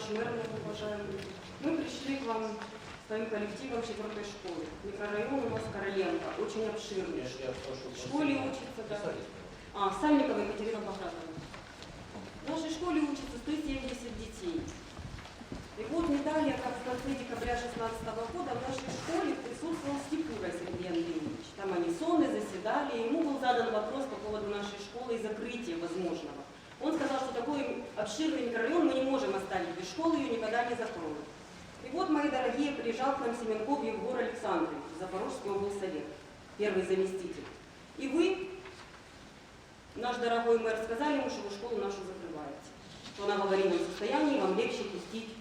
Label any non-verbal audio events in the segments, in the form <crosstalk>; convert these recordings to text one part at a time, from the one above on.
наш мэр, уважаемый. Мы пришли к вам своим коллективом четвертой школы. Микрорайон у нас Короленко, очень обширный. В школе учатся, да. А, Сальникова Екатерина Богдановна. В нашей школе учатся 170 детей. И вот не далее, как в конце декабря 2016 года в нашей школе присутствовал Степура Сергей Андреевич. Там они сонны заседали, и ему был задан вопрос по поводу нашей школы и закрытия возможного. Он сказал, что такой обширный микрорайон мы не можем оставить без школы, ее никогда не закроют. И вот, мои дорогие, приезжал к нам Семенков Егор Александрович, Запорожский облсовет, первый заместитель. И вы, наш дорогой мэр, сказали ему, что вы школу нашу закрываете. Что она в аварийном состоянии, вам легче пустить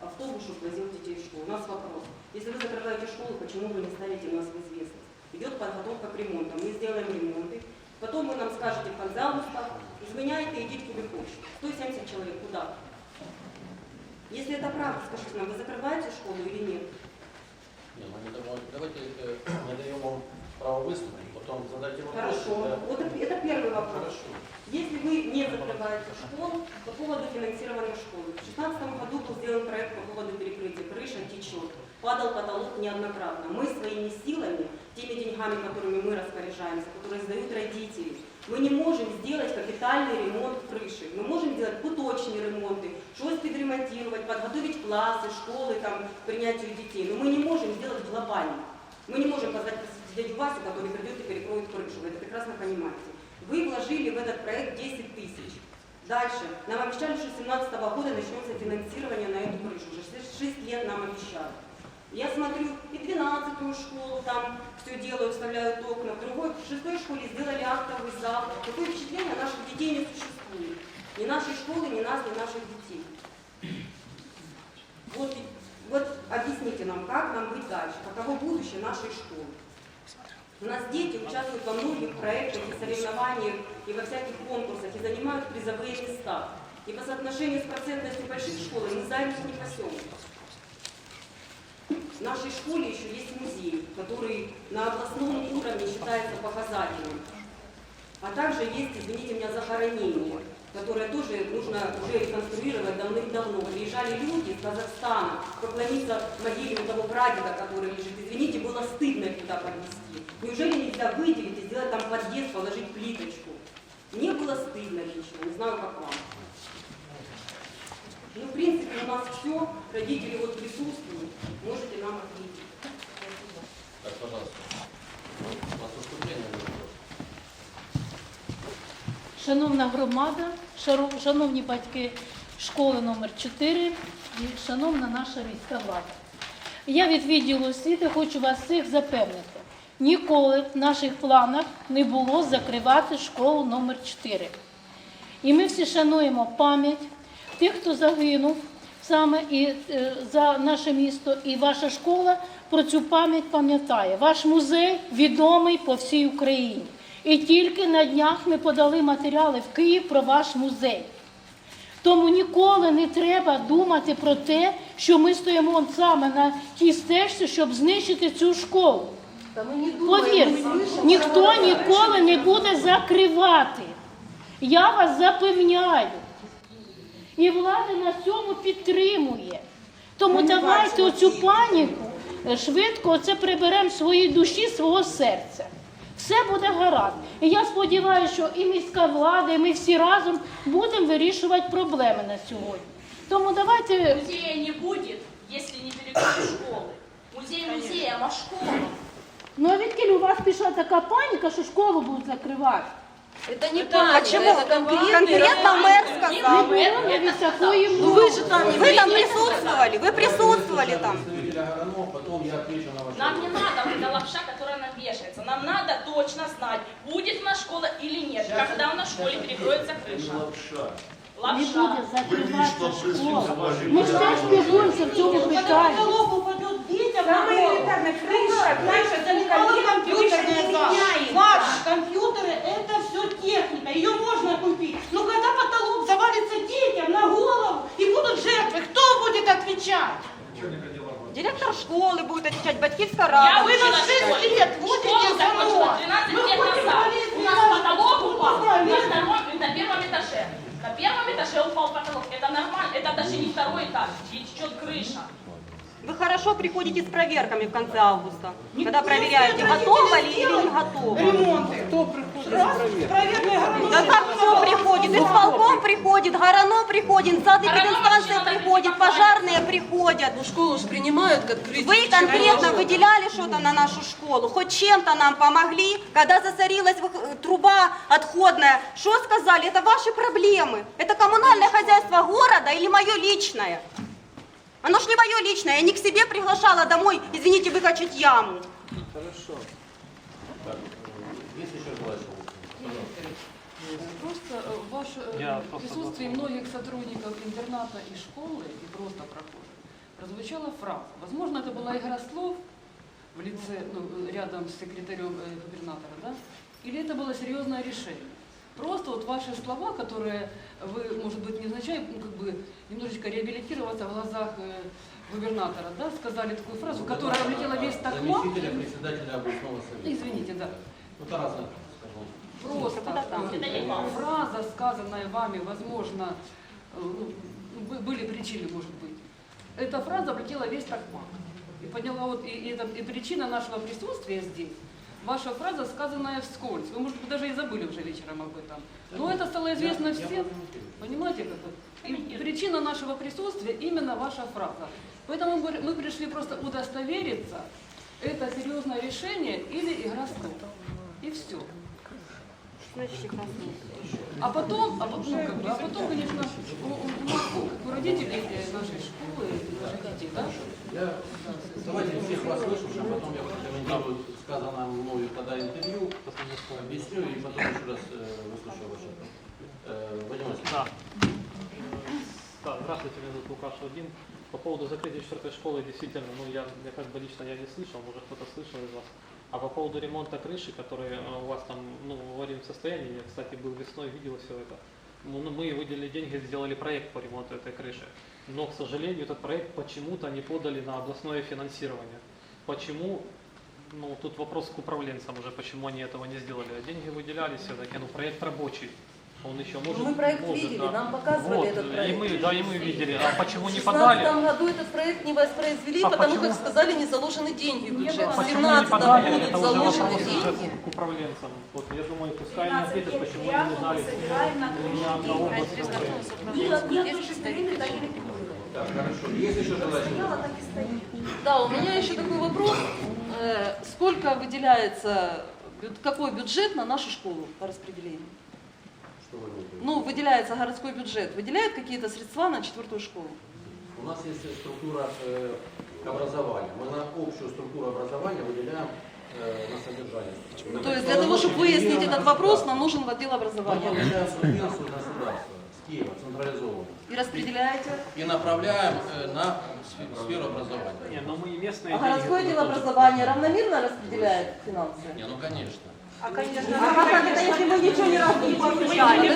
автобус, чтобы возил детей в школу. У нас вопрос. Если вы закрываете школу, почему вы не ставите нас в известность? Идет подготовка к ремонту. Мы сделаем ремонты. Потом вы нам скажете, пожалуйста, изменяйте, идите куда хочешь. 170 человек, куда? Если это правда, скажите нам, вы закрываете школу или нет? Ні, ми не. Давайте <clears throat> даємо вам право виступити, потім задайте вопрос. Хорошо. Е, Вот это это первый вопрос. Хорошо. Если вы не закрываете школу, по поводу финансирования школы. В 2016 году был сделан проект по поводу перекрытия. Крыша течет. Падал потолок неоднократно. Мы своими силами, теми деньгами, которыми мы распоряжаемся, которые сдают родители, мы не можем сделать капитальный ремонт крыши. Мы можем делать куточные ремонты, что-то подремонтировать, подготовить классы, школы там, к принятию детей. Но мы не можем сделать глобально. Мы не можем позвать дядю Васю, который придет и перекроет крышу. Вы это прекрасно понимаете. Вы вложили в этот проект 10 тысяч. Дальше. Нам обещали, что с 2017 года начнется финансирование на эту крышу. Уже 6 лет нам обещали. Я смотрю, и 12-ю школу там все делаю, вставляют окна. В другой, в шестой школе сделали актовый зал. Такое впечатление, наших детей не существует. Ни нашей школы, ни нас, ни наших детей. Вот, вот объясните нам, как нам быть дальше, каково будущее нашей школы. У нас дети участвуют во многих проектах и соревнованиях, и во всяких конкурсах, и занимают призовые места. И по соотношению с процентностью больших школ мы зависть не пасем. В нашей школе еще есть музей, который на областном уровне считается показательным. А также есть, извините меня, захоронение, которое тоже нужно уже реконструировать давным-давно. Приезжали люди из Казахстана поклониться могиле того прадеда, который лежит. Извините, было стыдно их туда подвести. Неужели нельзя выделить и сделать там подъезд, положить плиточку? Мне было стыдно лично, не знаю, как вам. Ну, в принципе, у нас все, родители вот присутствуют, можете нам ответить. Так, пожалуйста. У. Шановна громада, шановні батьки школи номер 4 і шановна наша міська влада. Я від відділу освіти хочу вас всіх запевнити. Ніколи в наших планах не було закривати школу номер 4. І ми всі шануємо пам'ять тих, хто загинув саме і, е, за наше місто, і ваша школа про цю пам'ять пам'ятає. Ваш музей відомий по всій Україні. І тільки на днях ми подали матеріали в Київ про ваш музей. Тому ніколи не треба думати про те, що ми стоїмо саме на тій стежці, щоб знищити цю школу. Повірте, ніхто ніколи не буде закривати. Я вас запевняю. І влада на цьому підтримує. Тому давайте оцю паніку е, швидко оце приберемо своїй душі, свого серця Все буде гаразд. І я сподіваюся, що і міська влада, і ми всі разом будемо вирішувати проблеми на сьогодні. Тому давайте Музея не будет, если не перекроют школы. Музей музеем, а школа? Ну а відкіль у вас пішла така паніка, що школу будуть закривати? Это не Это- паник, почему? это конкретно, конкретно мэр Не сказал. було навіть такої Ну мови. вы же там, вы там присутствовали, вы присутствовали там. Представителя Горанов, потом я отвечу на ваши Нам не надо вот эта лапша, которая нам вешается. Нам надо точно знать, будет у нас школа или нет. Когда у нас в школе перекроется крыша. Не Лапша. буде закриватися школа. Ми ж теж спілкуємося в цьому питанні. Самое элементарное, крыша, крыша, это не компьютерная зал. Ладно, компьютеры это все школы будет отвечать, батьківська Я рада. Вы на училась в 6 школе. лет Школу водите за закончила нос. 12 Мы лет назад. У нас потолок упал на, первом этаже. На первом этаже упал потолок. Это нормально. Это даже не второй этаж, течет крыша. Вы хорошо приходите с проверками в конце августа, Не- когда проверяете, готово родители ли или не готово. Ремонты. Кто приходит? Раз, проверка границы. Да как кто приходит? Исполком приходит, Горано приходит, приходит, вообще пожарные приходят. Ну, школу же принимают как критику. Вы конкретно выделяли что-то на нашу школу? Хоть чем-то нам помогли? Когда засорилась труба отходная, что сказали? Это ваши проблемы. Это коммунальное хозяйство города или мое личное? Оно ж не мое личное. Я не к себе приглашала домой, извините, выкачать яму. Так, э, есть еще желающие? Просто э, ваше э, Я просто присутствии многих сотрудников интерната и школы, и просто прохожих, прозвучала фраза. Возможно, это была игра слов в лице, ну, рядом с секретарем э, губернатора, да? Или это было серьезное решение? Просто вот ваши слова, которые вы, может быть, невзначай, ну, как бы немножечко реабилитироваться в глазах э, губернатора, да, сказали такую фразу, которая облетела весь Токмак. Заместителя председателя областного совета. Извините, да. Ну, Тарас, скажу. Просто э, не фраза, сказанная вами, возможно, э, ну, бы- были причины, может быть. Эта фраза облетела весь Токмак. И подняла вот, и, и и причина нашего присутствия здесь, ваша фраза, сказанная вскользь. Вы, может быть, даже и забыли уже вечером об этом. Но это стало известно Я- всем. Понимаете, как это? И причина нашего присутствия именно ваша фраза. Поэтому мы, пришли просто удостовериться, это серьезное решение или игра слов. И все. А потом, а потом, ну, как бы, а потом, конечно, у, у, у бы родители э, нашей школы, наших детей, да? Я, давайте всех вас выслушаем, потом я прокомментирую сказанное мною тогда интервью, объясню и потом еще раз э, выслушаю ваше. Э, Вадим. Да. Да, здравствуйте, меня зовут Лукаш Вадим. По поводу закрытия четвертой школы, действительно, ну я, я как бы лично я не слышал, может кто-то слышал из вас. А по поводу ремонта крыши, который э, у вас там, ну, в аварийном состоянии, я, кстати, был весной, видел все это. Ну, ну, мы выделили деньги, сделали проект по ремонту этой крыши. Но, к сожалению, этот проект почему-то не подали на областное финансирование. Почему? Ну, тут вопрос к управленцам уже, почему они этого не сделали. А деньги выделялись все-таки, ну, проект рабочий. Он еще может... мы проект может, видели, да. нам показывали Вот, этот И проект. мы, да, и мы видели. А почему В не 2016 подали? году этот проект не воспроизвели, А потому почему? как сказали, не заложены деньги в бюджет. В Почему не 2017 подали? будут заложены деньги. к управленцам. Вот, я думаю, пускай они ответят, почему они не дали на, на область. Нет, нет, уже так и не Так, хорошо. Есть еще желающие? Да, у меня еще такой вопрос. Э, Сколько выделяется, какой бюджет на нашу школу по распределению? Что вы имеете? Ну, выделяется городской бюджет. Выделяет какие-то средства на четвертую школу? У нас есть структура э, образования. Мы на общую структуру образования выделяем э, на содержание. Ну, То есть для того, чтобы выяснить этот вопрос, нам нужен отдел Мы образования. получаем субвенцию государства с Киева, централизованно. И распределяете? И направляем э, на сфе- сферу образования. Не, ну мы и местные А городское отдел образования равномерно распределяет финансы? Не, ну конечно. А, конечно, а как это, если мы ничего ни разу не получали?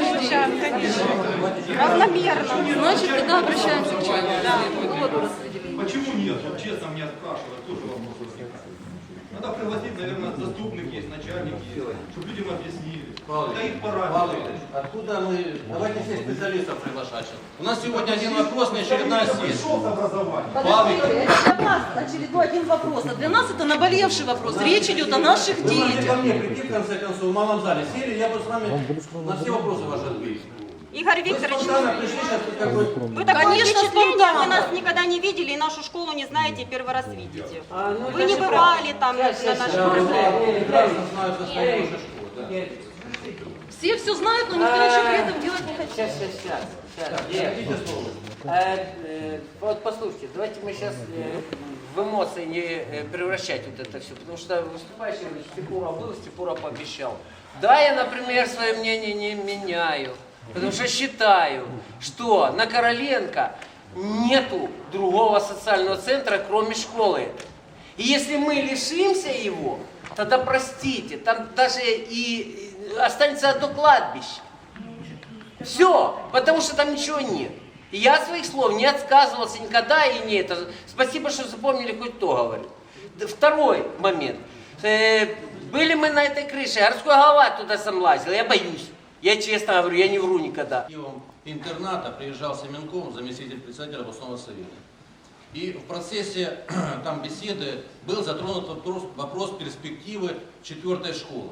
Равномерно. Значит, тогда обращаемся к человеку распределения. Почему нет? Вот честно меня спрашивают, тоже вопрос возникает. Надо пригласить, наверное, заступник есть, начальник есть, чтобы людям объяснили. Павел Это их Павел пора. Ильич, откуда мы... Давайте всех специалистов приглашать сейчас. У нас сегодня один вопрос на очередная сессия. Пришел с образованием. Подождите, это для вас очередной один вопрос, а для нас это наболевший вопрос. Речь идет о наших Вы могли ко детях. мне прийти, в конце концов, в малом зале. Сели, я бы с вами на все вопросы ваши ответил. Игорь Вы Викторович, спонтанно пришли, сейчас как бы... вы такое Конечно, впечатление, спонтанно. вы нас никогда не видели и нашу школу не знаете, первый раз видите. А, ну, Вы не бывали там на нашей Я школе. прекрасно знаю состояние вашей школы. да. Все все знают, но никто ничего при этом делать не хочет. Сейчас, сейчас, сейчас. слово? Э, э, Вот послушайте, давайте мы сейчас в эмоции не э, превращать вот это все, потому что выступающий Степура был, Степура пообещал. Да, я, например, свое мнение не меняю, потому что считаю, что на Короленко нету другого социального центра, кроме школы. И если мы лишимся его, тогда простите, там даже и останется одно кладбище. Все, потому что там ничего нет. И я своих слов не отказывался никогда и не это. Спасибо, что запомнили, хоть то говорю. Д- Второй момент. Э, были мы на этой крыше, городской голова туда сам лазил, я боюсь. Я честно говорю, я не вру никогда. Интерната приезжал Семенков, заместитель председателя областного совета. И в процессе <clears throat> там беседы был затронут вопрос, вопрос перспективы четвертой школы.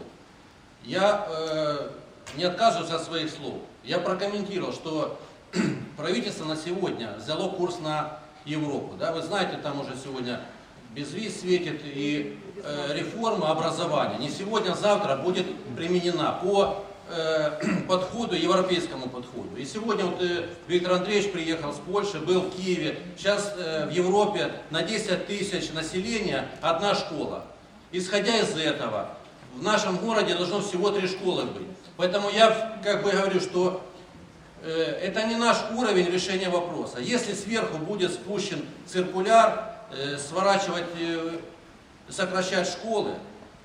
Я э, не отказываюсь от своих слов. Я прокомментировал, что <clears throat> правительство на сегодня взяло курс на Европу. Да? Вы знаете, там уже сегодня безвиз светит и э, реформа образования. Не сегодня, а завтра будет применена по э, <clears throat> подходу, европейскому подходу. И сегодня вот, э, Виктор Андреевич приехал с Польши, был в Киеве. Сейчас э, в Европе на 10 тысяч населения одна школа. Исходя из этого, в нашем городе должно всего три школы быть. Поэтому я как бы говорю, что э, это не наш уровень решения вопроса. Если сверху будет спущен циркуляр, э, сворачивать, э, сокращать школы,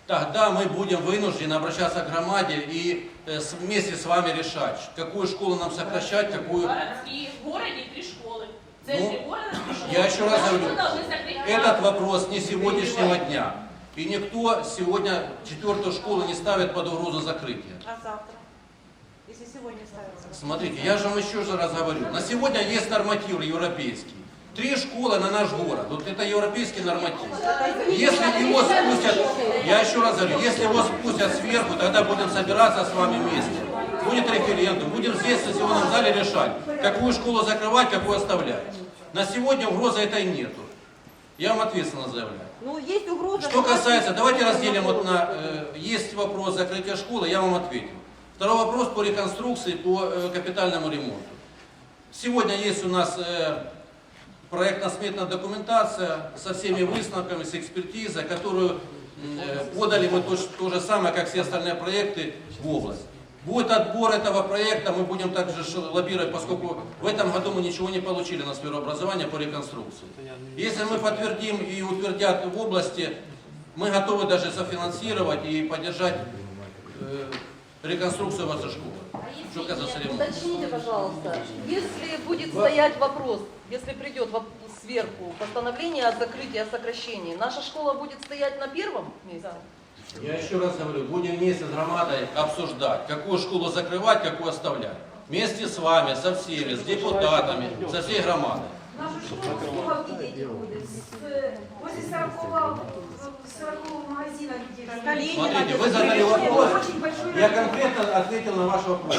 тогда мы будем вынуждены обращаться к громаде и вместе с вами решать, какую школу нам сокращать, какую... Городские, в городе три школы. Ну, я еще раз говорю, Этот вопрос не сегодняшнего дня. И никто сегодня четвертую школу не ставит под угрозу закрытия. А завтра? Если сегодня ставится. Смотрите, я же вам еще раз говорю. На сегодня есть норматив европейский. Три школы на наш город. Вот это европейский норматив. Если его спустят, я еще раз говорю, если его спустят сверху, тогда будем собираться с вами вместе. Будет референдум, будем здесь в сессионном зале решать, какую школу закрывать, какую оставлять. На сегодня угрозы этой нету. Я вам ответственно заявляю. Ну, есть угроза. Что касается, давайте разделим вот на, э, есть вопрос закрытия школы, я вам ответил. Второй вопрос по реконструкции, по э, капитальному ремонту. Сегодня есть у нас э, проектно-сметная документация со всеми выставками, с экспертизой, которую э, подали мы то, то же самое, как все остальные проекты в область. Будет отбор этого проекта, мы будем также лоббировать, поскольку в этом году мы ничего не получили на сферу образования по реконструкции. Если мы подтвердим и утвердят в области, мы готовы даже софинансировать и поддержать э, реконструкцию вашей школы. Что касается ремонта. Уточните, пожалуйста, если будет стоять вопрос, если придет сверху постановление о закрытии, о сокращении, наша школа будет стоять на первом месте? Я еще раз говорю, будем вместе с громадой обсуждать, какую школу закрывать, какую оставлять. Вместе с вами, со всеми, с депутатами, со всей громадой. Нашу школу сколько дети ходят? С- После 40 40 магазина людей. Смотрите, вы задали вопрос, я конкретно ответил на ваш вопрос.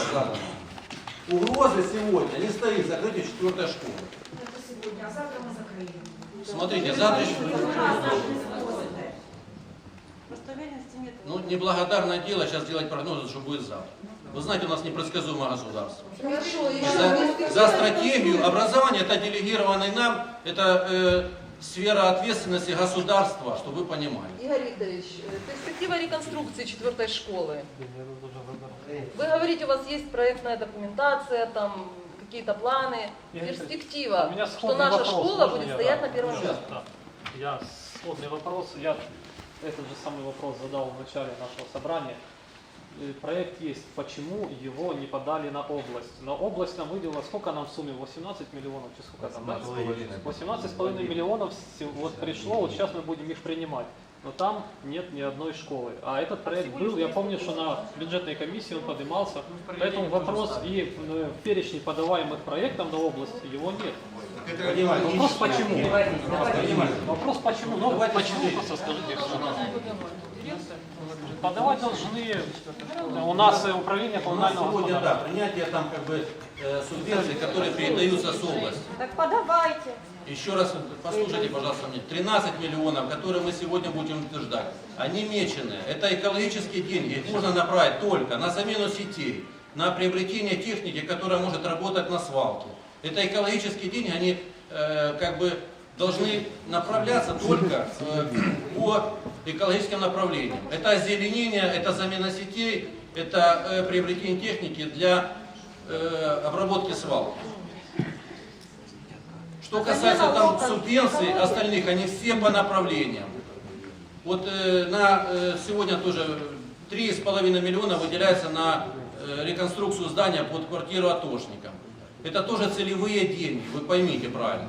Угрозы сегодня не стоит закрытие четвертой школы. Это сегодня, а завтра мы закрыли. Смотрите, завтра Просто уверенности нет. Ну, неблагодарное дело сейчас делать прогнозы, что будет завтра. Вы знаете, у нас непредсказуемое государство. Хорошо, За, за стратегию образования, это делегированный нам, это э, сфера ответственности государства, чтобы вы понимали. Игорь Викторович, э, перспектива реконструкции четвертой школы. Вы говорите, у вас есть проектная документация, там какие-то планы, перспектива, что сходный наша вопрос, школа будет я, стоять да? на первом месте. Да. Я сложный вопрос. Я этот же самый вопрос задал в начале нашего собрания. Э, Проект есть, почему его не подали на область? На область нам выделила, сколько нам в сумме? 18 миллионов, чи сколько там? да? 18,5 миллионов вот пришло, вот сейчас мы будем их принимать. Но там нет ни одной школы. А этот проект был, я помню, что на бюджетной комиссии он поднимался. Поэтому вопрос и э, в перечне подаваемых проектов на область его нет. Понимаете? Вопрос почему? Вопрос почему? Ну, Давайте почему просто скажите. Подавать должны у нас управление У нас коммунального сегодня, да, принятие там как бы э, субвенций, которые передаются с области. Так подавайте. Еще раз послушайте, пожалуйста, мне. 13 миллионов, которые мы сегодня будем утверждать, они меченые. Это экологические деньги. Их можно направить только на замену сетей, на приобретение техники, которая может работать на свалке. Это экологические деньги, они э, как бы должны направляться только э, по экологическим направлениям. Это озеленение, это замена сетей, это э, приобретение техники для э, обработки свалки. Что касается там субвенций остальных, они все по направлениям. Вот э, на э, сегодня тоже 3,5 миллиона выделяется на э, реконструкцию здания под квартиру атошникам. Это тоже целевые деньги, вы поймите правильно.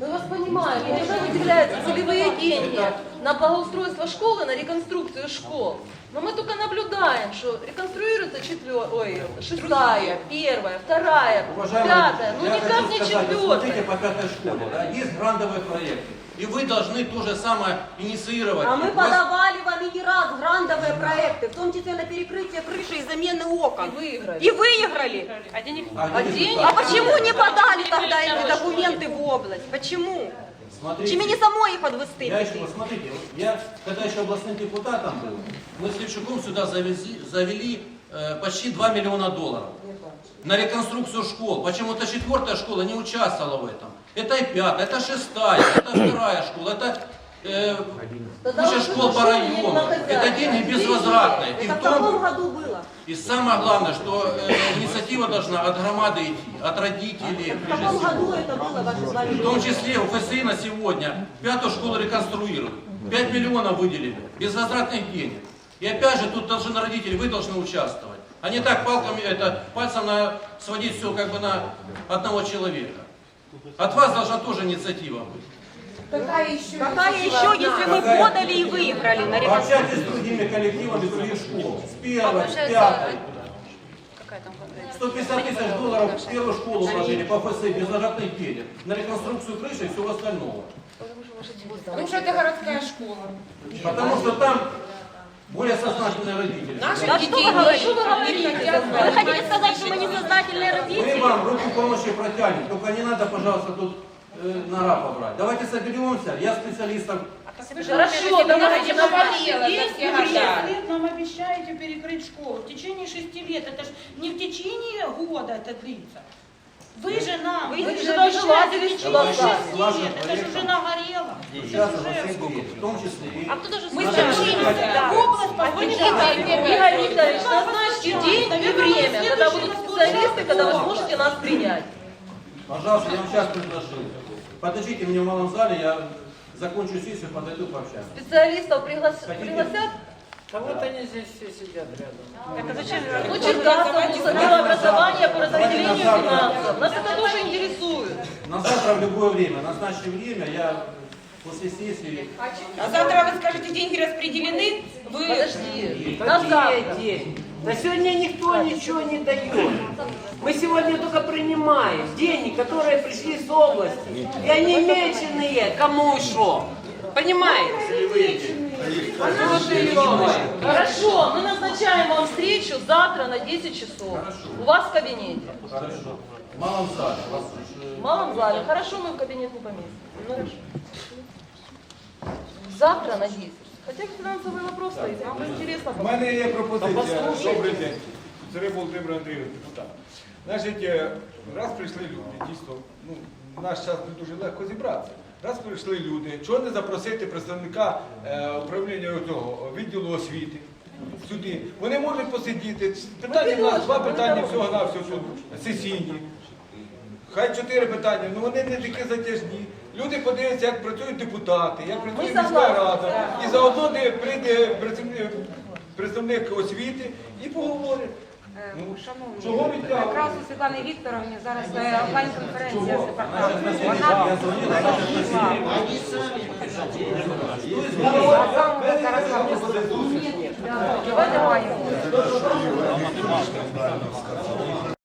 Мы вас понимаем, но когда выделяются целевые деньги на благоустройство школы, на реконструкцию школ. Но мы только наблюдаем, что реконструируется четвер... Ой, шестая, первая, вторая, пятая, ну никак не вот смотрите четвертая. по пятой школе, да, есть грантовые проекты. И вы должны то же самое инициировать. А мы У вас- подавали вам и не раз грандовые проекты, в том числе на перекрытие крыши и замены окон. И выиграли. И выиграли. А А денег денег- А почему не подали тогда эти документы в область? Почему? Смотрите. Чи мені самої їх Я відвести? еще, вот смотрите, вот я когда еще областным депутатом был, мы с Левчуком сюда завезли, завели э, почти 2 миллиона долларов на реконструкцию школ. Почему-то четвертая школа не участвовала в этом. Это и пятая, это шестая, это вторая школа, это э, куча школ по району. Это деньги безвозвратные. И, в том, году было? и самое главное, что э, инициатива должна от громады идти, от родителей. В каком году это было, два В том числе у ФСИ на сегодня пятую школу реконструируют. 5 миллионов выделили, безвозвратных денег. И опять же тут должны родители, вы должны участвовать. А не так палками, это, пальцем на, сводить все как бы на одного человека. От вас должна тоже инициатива быть. Какая еще, если мы подали и выиграли на реконструкцию? Пообщайтесь с другими коллективами других школ. С первой, с пятой. 150 тысяч долларов в первую школу вложили по ФСИ, безвозвратных денег. На реконструкцию крыши и всего остального. Потому что это городская школа. Потому что там более сознательные родители. Да что вы говорите? Что вы говорите? Вы хотите сказать, что мы несознательные Мы родители? вам руку помощи протянем, только не надо, пожалуйста, тут э, на рапа брать. Давайте соберемся, я специалистов. Хорошо, давайте на Если вы шесть лет нам обещаете перекрыть школу, в течение шести лет, это ж не в течение года это длится. Вы же нам, Вы вы же же даже обещали лазили в лет, это же уже нагорело. Сейчас в том числе и... Мы Наши сообщили, коллеги. в область позвонили. Игорь Викторович, назначьте день и время, когда будут специалисты, когда вы сможете нас принять. Пожалуйста, я вам сейчас предложил. Подождите мне в малом зале, я закончу сессию, подойду, пообщаемся. Специалистов пригласят? Да вот они здесь все сидят рядом. Ну, Черкасов, отдел образования по распределению финансов. Нас это тоже интересует. На завтра в любое время, назначьте время, я после сессии... А завтра вы скажете, деньги распределены, вы... Подожди, на завтра. деньги? Да сегодня никто ничего не дает. Мы сегодня только принимаем деньги, которые пришли с области. И они меченые, кому и шо. Понимаете? Вот и Хорошо, мы назначаем вам встречу завтра на 10 часов. У вас в кабинете. Хорошо. В малом зале. у вас же- В малом зале. Хорошо, мы в кабинет не поместим. Ну, Хорошо. Завтра на 10. Хотя бы финансовый вопрос стоит. Нам бы интересно. У мене є пропозиція. послухайте. Добрий день. Царев Володимир Андрійович, депутат. Значить, е, раз прийшли люди, дійсно, ну, наш час не дуже легко зібратися. Раз прийшли люди, чого не запросити представника е, управління цього відділу освіти сюди? Вони можуть посидіти. Питання в нас, два питання всього на всього тут сесійні. Хай чотири питання, ну вони не такі затяжні. Люди подивляться, як працюють депутати, як працює міська рада. І заодно прийде представник освіти і поговорить. Шановні, чого якраз у Світлани Вікторовні зараз онлайн-конференція з департаментом. Вона позвонила. А там вона зараз. Давайте маємо.